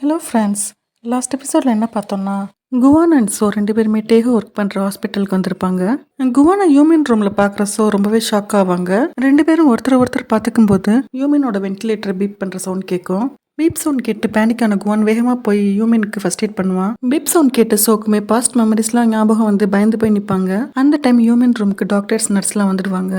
Hello friends last எபிசோடில் என்ன பார்த்தோம்னா குவான் அண்ட் சோ ரெண்டு பேருமே டேகோ ஒர்க் பண்ணுற ஹாஸ்பிட்டலுக்கு வந்திருப்பாங்க. குவானை யூமின் ரூமில் பார்க்குற சோ ரொம்பவே ஷாக் ஆவாங்க. ரெண்டு பேரும் ஒருத்தர் ஒருத்தர் பார்த்துக்கும் போது யூமினோட வென்டிலேட்டர் பீப் பண்ணுற சவுண்ட் கேட்கும் பீப் சவுண்ட் கேட்டு பேனிக்கான குவான் வேகமாக போய் யூமினுக்கு ஃபர்ஸ்ட் எய்ட் பண்ணுவான். பீப் சவுண்ட் கேட்டு சோக்குமே பாஸ்ட் மெமரிஸ்லாம் ஞாபகம் வந்து பயந்து போய் நிற்பாங்க அந்த டைம் யூமின் ரூமுக்கு டாக்டர்ஸ் நர்ஸ்லாம் வந்துடுவாங்க.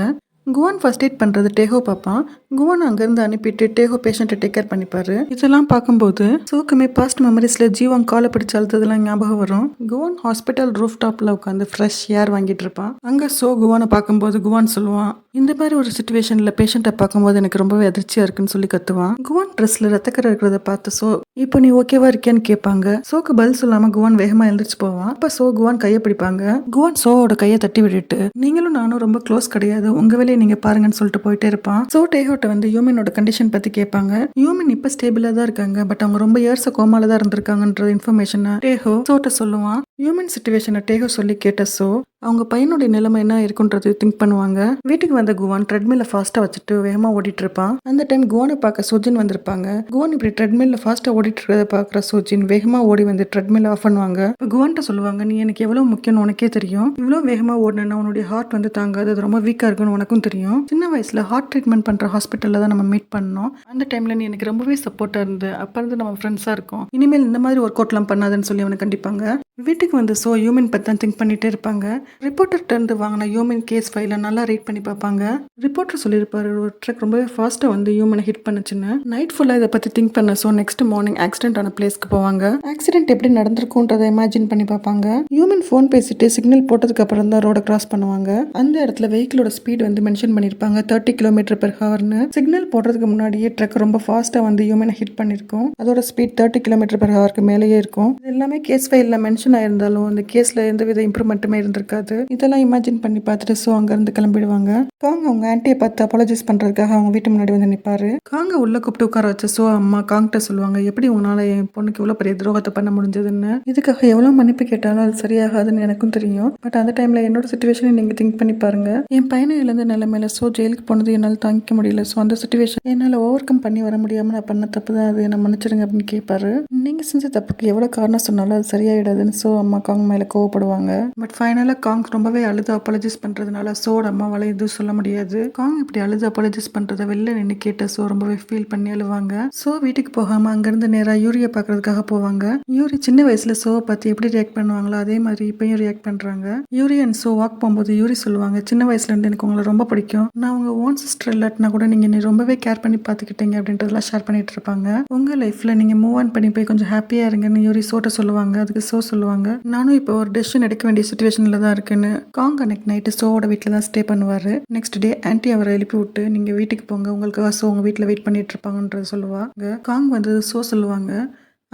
குவான் ஃபர்ஸ்ட் எய்ட் பண்ணுறது டேகோ பார்ப்பான் குவான் அங்கேருந்து அனுப்பிட்டு டேகோ பேஷண்ட்டை டேக் கேர் பண்ணிப்பாரு. இதெல்லாம் பார்க்கும்போது சோக்குமே பாஸ்ட் மெமரிஸில் ஜீவன் காலை பிடிச்சு அழுத்ததெல்லாம் ஞாபகம் வரும். குவான் ஹாஸ்பிட்டல் ரூஃப் டாப்பில் உட்காந்து ஃப்ரெஷ் ஏர் வாங்கிட்டு இருப்பான் அங்கே சோ குவானை பார்க்கும்போது குவான் சொல்லுவான் இந்த மாதிரி ஒரு சுச்சுவேஷனில் பேஷண்ட்டை பார்க்கும்போது எனக்கு ரொம்பவே அதிர்ச்சியாக இருக்குன்னு சொல்லி கத்துவான் குவான் ட்ரெஸ்ஸில் ரத்தக்கரை இருக்கிறத பார்த்து சோ இப்போ நீ ஓகேவா இருக்கியான்னு கேட்பாங்க. சோக்கு பதில் சொல்லாம குவான் வேகமா எழுந்திரிச்சு போவான் அப்ப சோ குவான் கையை பிடிப்பாங்க. குவான் சோவோட கையை தட்டி விட்டுட்டு நீங்களும் நானும் ரொம்ப க்ளோஸ் கிடையாது. உங்க வேலையை நீங்க பாருங்கன்னு சொல்லிட்டு போயிட்டே இருப்பான். சோ டாக்டர் வந்து யூமினோட கண்டிஷன் பத்தி கேட்பாங்க. யூமின் இப்ப ஸ்டேபிளா தான் இருக்காங்க. பட் அவங்க ரொம்ப இயர்ஸ் கோமால தான் இருந்திருக்காங்கன்ற இன்ஃபர்மேஷன் டேஹோ சோட்ட சொல்லுவான். ஹியூமன் சுச்சுவேஷனை டேக சொல்லி கேட்ட ஸோ அவங்க பையனுடைய நிலைமை என்ன இருக்குன்றது திங்க் பண்ணுவாங்க? வீட்டுக்கு வந்த குவான் ட்ரெட்மில்ல ஃபாஸ்ட்டாக வச்சுட்டு வேகமாக ஓடிட்டு இருப்பான் அந்த டைம் குவானை பார்க்க சுஜின் வந்திருப்பாங்க. குவான் இப்படி ட்ரெட்மில்ல ஃபாஸ்ட்டாக ஓடிட்டு இருக்கிறத பார்க்குற சுஜின் வேகமாக ஓடி வந்து ட்ரெட்மில் ஆஃப் பண்ணுவாங்க. குவான்ட்ட சொல்லுவாங்க நீ எனக்கு எவ்வளோ முக்கியம்னு உனக்கே தெரியும். இவ்வளோ வேகமாக ஓடினா உன்னுடைய ஹார்ட் வந்து தாங்காது. அது ரொம்ப வீக்காக இருக்குன்னு உனக்கும் தெரியும். சின்ன வயசில் ஹார்ட் ட்ரீட்மெண்ட் பண்ணுற ஹாஸ்பிட்டலில் தான் நம்ம மீட் பண்ணோம். அந்த டைமில் நீ எனக்கு ரொம்பவே சப்போர்ட்டாக இருந்து. அப்போ இருந்து நம்ம ஃப்ரெண்ட்ஸாக இருக்கும். இனிமேல் இந்த மாதிரி ஒர்க் அவுட்லாம் பண்ணாதுன்னு சொல்லி அவனை கண்டிப்பாங்க. வீட்டுக்கு வந்து ஸோ ஹியூமன் பற்றி தான் திங்க் பண்ணிகிட்டே இருப்பாங்க. ரிப்போர்ட்டர்கிட்ட இருந்து வாங்கின ஹியூமன் கேஸ் ஃபைலை நல்லா ரீட் பண்ணி பார்ப்பாங்க. ரிப்போர்ட்டர் சொல்லியிருப்பாரு ஒரு ட்ரக் ரொம்பவே ஃபாஸ்ட்டாக வந்து ஹியூமனை ஹிட் பண்ணுச்சுன்னு. நைட் ஃபுல்லாக இதை பற்றி திங்க் பண்ண ஸோ நெக்ஸ்ட் மார்னிங் ஆக்சிடென்ட் ஆன பிளேஸ்க்கு போவாங்க. ஆக்சிடென்ட் எப்படி நடந்திருக்குன்றதை இமேஜின் பண்ணி பார்ப்பாங்க. ஹியூமன் ஃபோன் பேசிட்டு சிக்னல் போட்டதுக்கு அப்புறம் தான் ரோட கிராஸ் பண்ணுவாங்க. அந்த இடத்துல வெஹிக்கிளோட ஸ்பீட் வந்து மென்ஷன் பண்ணியிருப்பாங்க தேர்ட்டி கிலோமீட்டர் பெர் ஹவர்னு சிக்னல் போடுறதுக்கு முன்னாடியே ட்ரக் ரொம்ப ஃபாஸ்ட்டாக வந்து ஹியூமனை ஹிட் பண்ணியிருக்கும். அதோட ஸ்பீட் தேர்ட்டி கிலோமீட்டர் பெர் ஹவருக்கு மேலேயே இருக்கும். எல்லாமே கேஸ் ஃபைலில் மென்ஷன் இருந்தாலும் அந்த கேஸில் எந்த வித இம்ப்ரூவ்மெண்ட்டுமே இருந்திருக்காது. இதெல்லாம் இமேஜின் பண்ணி பார்த்துட்டு ஸோ அங்கேருந்து கிளம்பிடுவாங்க. காங்க அவங்க ஆன்ட்டியை பார்த்து அப்பாலஜைஸ் பண்ணுறதுக்காக அவங்க வீட்டு முன்னாடி வந்து நிற்பாரு காங்க உள்ள கூப்பிட்டு உட்கார வச்ச ஸோ அம்மா காங்கிட்ட சொல்லுவாங்க எப்படி உங்களால் என் பொண்ணுக்கு இவ்வளோ பெரிய துரோகத்தை பண்ண முடிஞ்சதுன்னு? இதுக்காக எவ்வளோ மன்னிப்பு கேட்டாலும் அது சரியாகாதுன்னு எனக்கும் தெரியும். பட் அந்த டைமில் என்னோட சுச்சுவேஷனை நீங்கள் திங்க் பண்ணி பாருங்க. என் பையனை இழந்த நிலைமையில ஸோ ஜெயிலுக்கு போனது என்னால் தாங்கிக்க முடியல. ஸோ அந்த சுச்சுவேஷன் என்னால் ஓவர் கம் பண்ணி வர முடியாமல் நான் பண்ண தப்பு தான் அது. என்ன மன்னிச்சிடுங்க அப்படின்னு கேட்பாரு நீங்கள் செஞ்ச தப்புக்கு எவ்வளோ காரணம் சொன்னாலும் அது சரியாயிடாதுன்னு ஸோ அம்மா காங் மேலே கோவப்படுவாங்க. பட் ஃபைனலாக காங் ரொம்பவே அழுது அப்பாலஜைஸ் பண்ணுறதுனால சோட அம்மாவால் எதுவும் சொல்ல முடியாது. காங் இப்படி அழுது அப்பாலஜைஸ் பண்ணுறத வெளில நின்று கேட்ட ஸோ ரொம்பவே ஃபீல் பண்ணி அழுவாங்க. ஸோ வீட்டுக்கு போகாமல் அங்கேருந்து நேராக யூரியை பார்க்கறதுக்காக போவாங்க. யூரி சின்ன வயசில் சோவை பார்த்து எப்படி ரியாக்ட் பண்ணுவாங்களோ அதே மாதிரி இப்பயும் ரியாக்ட் பண்ணுறாங்க யூரி அண்ட் சோ வாக் போகும்போது யூரி சொல்லுவாங்க சின்ன வயசுலேருந்து எனக்கு உங்களை ரொம்ப பிடிக்கும். நான் உங்கள் ஓன் சிஸ்டர் இல்லாட்டினா கூட நீங்கள் என்னை ரொம்பவே கேர் பண்ணி பார்த்துக்கிட்டீங்க அப்படின்றதெல்லாம் ஷேர் பண்ணிட்டு இருப்பாங்க. உங்கள் லைஃப்பில் நீங்கள் மூவ் ஆன் பண்ணி போய் கொஞ்சம் ஹாப்பியாக இருங்கன்னு யூரி சோட்ட சொல்லுவாங்க. அதுக்கு சோ சொல்லுவாங்க. நானும் இப்போ ஒரு டெசிஷன் எடுக்க வேண்டிய சுச்சுவேஷனில் தான் இருக்குன்னு. காங் அன்னைக்கு நைட்டு சோவோட வீட்டில் தான் ஸ்டே பண்ணுவார். நெக்ஸ்ட் டே ஆன்ட்டி அவரை எழுப்பி விட்டு நீங்கள் வீட்டுக்கு போங்க. உங்களுக்கு சோ உங்கள் வீட்டில் வெயிட் பண்ணிட்டு இருப்பாங்கன்றது சொல்லுவாங்க. காங் வந்து சோ சொல்லுவாங்க.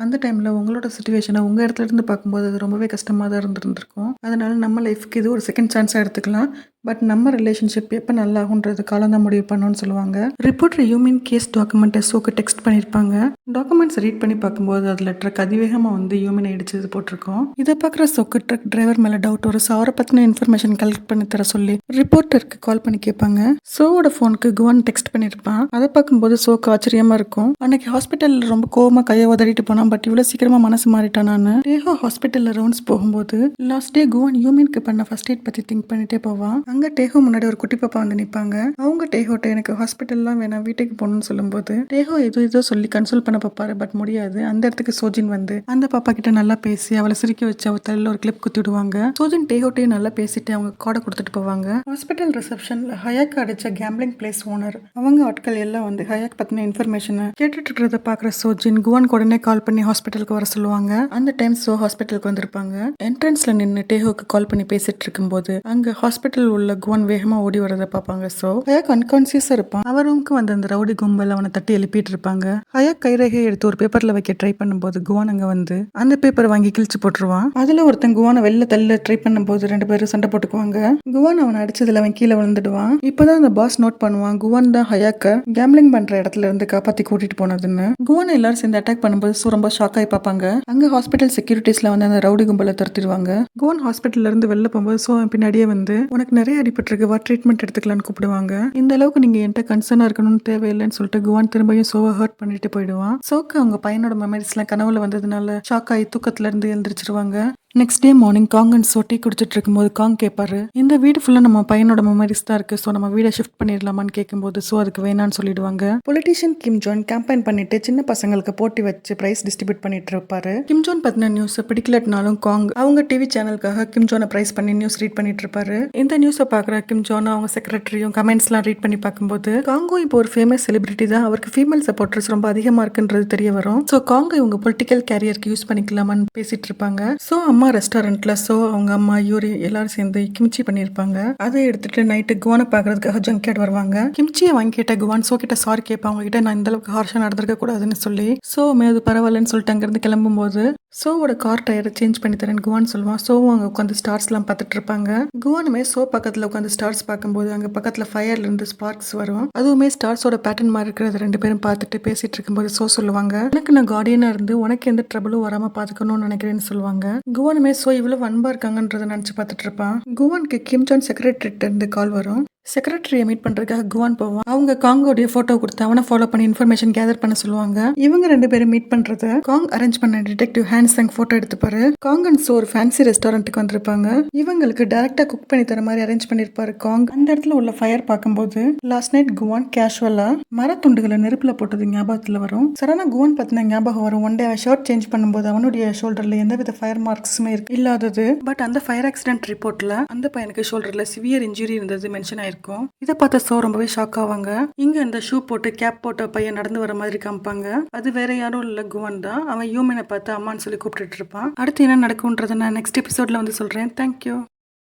அந்த டைமில் உங்களோட சுச்சுவேஷனை உங்கள் இடத்துல இருந்து பார்க்கும்போது அது ரொம்பவே கஷ்டமாக தான் இருந்திருந்திருக்கும். அதனால் நம்ம லைஃப்க்கு இது ஒரு செகண்ட் சான்ஸாக எடுத்துக்கலாம். பட் நம்ம ரிலேஷன்ஷிப் எப்போ நல்லாகுன்றது காலம் தான் முடிவு பண்ணணும்னு சொல்லுவாங்க. ரிப்போர்ட்டர் யூமின் கேஸ் டாக்குமெண்ட்டை சோக்கு டெக்ஸ்ட் பண்ணியிருப்பாங்க டாக்குமெண்ட்ஸ் ரீட் பண்ணி பார்க்கும்போது அதில் ட்ரக் அதிவேகமாக வந்து யூமினை இடிச்சது போட்டிருக்கோம். இதை பார்க்குற சோக்கு ட்ரக் டிரைவர் மேலே டவுட் ஒரு அவரை பற்றின இன்ஃபர்மேஷன் கலெக்ட் பண்ணி தர சொல்லி ரிப்போர்ட்டருக்கு கால் பண்ணி கேட்பாங்க. சோவோட ஃபோனுக்கு குவான் டெக்ஸ்ட் பண்ணியிருப்பான் அதை பார்க்கும்போது சோக்கு ஆச்சரியமாக இருக்கும். அன்னைக்கு ஹாஸ்பிட்டலில் ரொம்ப கோவமாக கையை உதறிட்டு போனான். பட் இவ்வளோ சீக்கிரமாக மனசு மாறிட்டான் நான். டேஹோ ஹாஸ்பிட்டலில் ரவுண்ட்ஸ் போகும்போது லாஸ்ட் டே குவான் யூமின்க்கு பண்ண ஃபர்ஸ்ட் எய்ட் பற்றி திங்க் பண்ணிட்டே போவான். அங்கே டேஹோ முன்னாடி ஒரு குட்டி பாப்பா வந்து நிற்பாங்க அவங்க டேஹோட்ட எனக்கு ஹாஸ்பிட்டல்லாம் வேணாம் வீட்டுக்கு போகணும்னு சொல்லும்போது டேஹோ ஏதோ ஏதோ சொல்லி கன்சோல் பண்ண பார்ப்பாரு பட் முடியாது. அந்த இடத்துக்கு சோஜின் வந்து அந்த பாப்பா கிட்ட நல்லா பேசி அவளை சிரிக்க வச்சு அவ தலையில ஒரு கிளிப் குத்தி விடுவாங்க. சோஜின் டேஹோட்டையும் நல்லா பேசிட்டு அவங்க காடை கொடுத்துட்டு போவாங்க. ஹாஸ்பிட்டல் ரிசப்ஷன்ல ஹயாக் அடிச்ச கேம்பிளிங் பிளேஸ் ஓனர் அவங்க ஆட்கள் எல்லாம் வந்து ஹயாக் பத்தின இன்ஃபர்மேஷனை கேட்டுட்டு இருக்கிறத பாக்குற சோஜின் குவான் உடனே கால் பண்ணி ஹாஸ்பிட்டலுக்கு வர சொல்லுவாங்க. அந்த டைம் சோ ஹாஸ்பிட்டலுக்கு வந்திருப்பாங்க. என்ட்ரன்ஸ்ல நின்று டேஹோக்கு கால் பண்ணி பேசிட்டு இருக்கும்போது அங்க ஹாஸ்பிட்டல் உள்ள குவான் வேகமா ஓடி வரதை பார்ப்பாங்க. சோ ஹயாக் அன்கான்சியஸாக இருப்பான். அவர் ரூமுக்கு வந்த அந்த ரவுடி கும்பல் அவனை தட்டி எழுப்பிட்டு இருப்பாங்க. ஹயாக் கைரேகையை எடுத்து ஒரு பேப்பர்ல வைக்க ட்ரை பண்ணும்போது குவான் அங்க வந்து அந்த பேப்பரை வாங்கி கிழிச்சு போட்டுருவான். அதுல ஒருத்தன் குவானை வெளில தள்ள ட்ரை பண்ணும்போது ரெண்டு பேரும் சண்டை போட்டுக்குவாங்க. குவான் அவனை அடிச்சதுல அவன் கீழே விழுந்துடுவான். இப்பதான் அந்த பாஸ் நோட் பண்ணுவான் குவான் தான் ஹயாக்க கேம்லிங் பண்ற இடத்துல இருந்து காப்பாத்தி கூட்டிட்டு போனதுன்னு. குவானை எல்லாரும் சேர்ந்து அட்டாக் பண்ணும்போது சு ரொம்ப ஷாக் ஆகி பார்ப்பாங்க. அங்க ஹாஸ்பிட்டல் செக்யூரிட்டிஸ்ல வந்து அந்த ரவுடி கும்பலை துரத்திடுவாங்க. குவான் ஹாஸ்பிட்டல்ல இருந்து வெளில போகும்போது சோ பின்னாடியே வந்து உனக்கு நிறைய நிறைய அடிபட்டிருக்கு. வா ட்ரீட்மெண்ட் எடுத்துக்கலான்னு கூப்பிடுவாங்க. இந்த அளவுக்கு நீங்க என்கிட்ட கன்சர்னா இருக்கணும்னு தேவையில்லைன்னு சொல்லிட்டு குவான் திரும்பியும் சோவை ஹர்ட் பண்ணிட்டு போயிடுவான். சோக்கு அவங்க பையனோட மெமரிஸ்லாம் கனவுல வந்ததுனால ஷாக் ஆகி தூக்கத்துல இருந்து எழுந்திரிச்சிருவாங்க. Next day morning Kang and So tea குடிச்சிட்டு இருக்கும்போது காங் கேட்பாரு இந்த வீடு ஃபுல்லா நம்ம பையனோட மெமரிஸ் தான் இருக்கு. ஸோ நம்ம வீடை ஷிஃப்ட் பண்ணிடலாமான்னு கேட்கும்போது ஸோ அதுக்கு வேணான்னு சொல்லிடுவாங்க. பொலிட்டிஷியன் கிம் ஜோன் கேம்பெயின் பண்ணிட்டு சின்ன பசங்களுக்கு போட்டி வச்சு பிரைஸ் டிஸ்ட்ரிபியூட் பண்ணிட்டு இருப்பாரு. கிம் ஜோன் பத்தின நியூஸ் பிடிக்கலட்னாலும் காங் அவங்க டிவி சேனலுக்காக கிம் ஜோனை பிரைஸ் பண்ணி நியூஸ் ரீட் பண்ணிட்டு இருப்பாரு. இந்த நியூஸை பார்க்குற கிம் ஜோன் அவங்க செக்ரட்டரியும் கமெண்ட்ஸ்லாம் ரீட் பண்ணி பார்க்கும்போது காங்கும் இப்போ ஒரு ஃபேமஸ் செலிபிரிட்டி தான். அவருக்கு ஃபீமேல் சப்போர்ட்டர்ஸ் ரொம்ப அதிகமா இருக்குன்றது தெரிய வரும். ஸோ காங்க இவங்க பொலிட்டிக்கல் கேரியருக்கு யூஸ் பண்ணிக்கலாமான்னு பேசிட்டு இருப்பாங்க. ஸோ அம்மா ரெஸ்டாரண்ட்ல ஸோ அவங்க அம்மா யூரி எல்லாரும் சேர்ந்து கிம்ச்சி பண்ணியிருப்பாங்க. அதை எடுத்துட்டு நைட்டு குவானை பார்க்கறதுக்காக கேட் வருவாங்க. கிம்ச்சியை வாங்கி கேட்ட குவான் சோ கிட்ட சாரி கேட்பாங்க அவங்க கிட்ட நான் இந்த அளவுக்கு ஹார்ஷா நடந்திருக்க கூடாதுன்னு சொல்லி. சோ மேது பரவாயில்லன்னு சொல்லிட்டு அங்கிருந்து கிளம்பும்போது சோவோட கார் டயரை சேஞ்ச் பண்ணி தரேன் குவான் சொல்லுவான். சோவும் அங்கே உட்காந்து ஸ்டார்ஸ்லாம் பார்த்துட்டு இருப்பாங்க. குவானுமே சோ பக்கத்தில் உட்காந்து ஸ்டார்ஸ் பார்க்கும்போது அங்கே பக்கத்தில் ஃபயர்ல இருந்து ஸ்பார்க்ஸ் வரும். அதுவுமே ஸ்டார்ஸோட பேட்டர்ன் மாதிரி இருக்கிறத ரெண்டு பேரும் பார்த்துட்டு பேசிட்டு இருக்கும்போது சோ சொல்லுவாங்க. எனக்கு நான் கார்டியனாக இருந்து உனக்கு எந்த ட்ரபிளும் வராம பார்த்துக்கணும்னு நினைக்கிறேன்னு சொல்லுவாங்க. குவானுமே சோ இவ்வளோ அன்பா இருக்காங்கன்றத நினச்சி பார்த்துட்டு இருப்பான். குவானுக்கு கிம் ஜான் செக்ரட்டரிட்ட இருந்து கால் வரும். செக்ரட்டரியை மீட் பண்றதுக்காக குவான் போவான். அவங்க காங்கோடைய போட்டோ கொடுத்து அவனை ஃபாலோ பண்ணி இன்ஃபர்மேஷன் கேதர் பண்ண சொல்லுவாங்க. இவங்க ரெண்டு பேரும் மீட் பண்றத காங் அரேஞ்ச் பண்ண டிடெக்டிவ் ஹேண்ட் சங் போட்டோ எடுத்துப்பாரு. காங் அண்ட் சோ ஒரு ஃபேன்சி ரெஸ்டாரண்ட்டுக்கு வந்திருப்பாங்க. இவங்களுக்கு டைரக்டா குக் பண்ணி தர மாதிரி அரேஞ்ச் பண்ணிருப்பாரு காங். அந்த இடத்துல உள்ள ஃபயர் பார்க்கும்போது லாஸ்ட் நைட் குவான் கேஷுவலா மரத்துண்டுகளை நெருப்புல போட்டது ஞாபகத்தில் வரும். சரணா குவான் பத்தின ஞாபகம் வரும். ஒன் டே ஷர்ட் சேஞ்ச் பண்ணும்போது அவனுடைய ஷோல்டர்ல எந்தவித ஃபயர் மார்க்ஸுமே இருக்கு இல்லாதது. பட் அந்த ஃபயர் ஆக்சிடென்ட் ரிப்போர்ட்ல அந்த பையனுக்கு ஷோல்டர்ல சிவியர் இன்ஜுரி இருந்தது மென்ஷன் இருக்கும். இதை பார்த்த சோ ரொம்பவே ஷாக் ஆவாங்க. இங்க இந்த ஷூ போட்டு கேப் போட்ட பையன் நடந்து வர மாதிரி காமிப்பாங்க. அது வேற யாரும் இல்ல குவன் தான். அவன் யூமனை பார்த்து அம்மான்னு சொல்லி கூப்பிட்டுட்டு இருப்பான். அடுத்து என்ன நடக்கும்ன்றதை நான் நெக்ஸ்ட் எபிசோட்ல வந்து சொல்றேன். தேங்க்யூ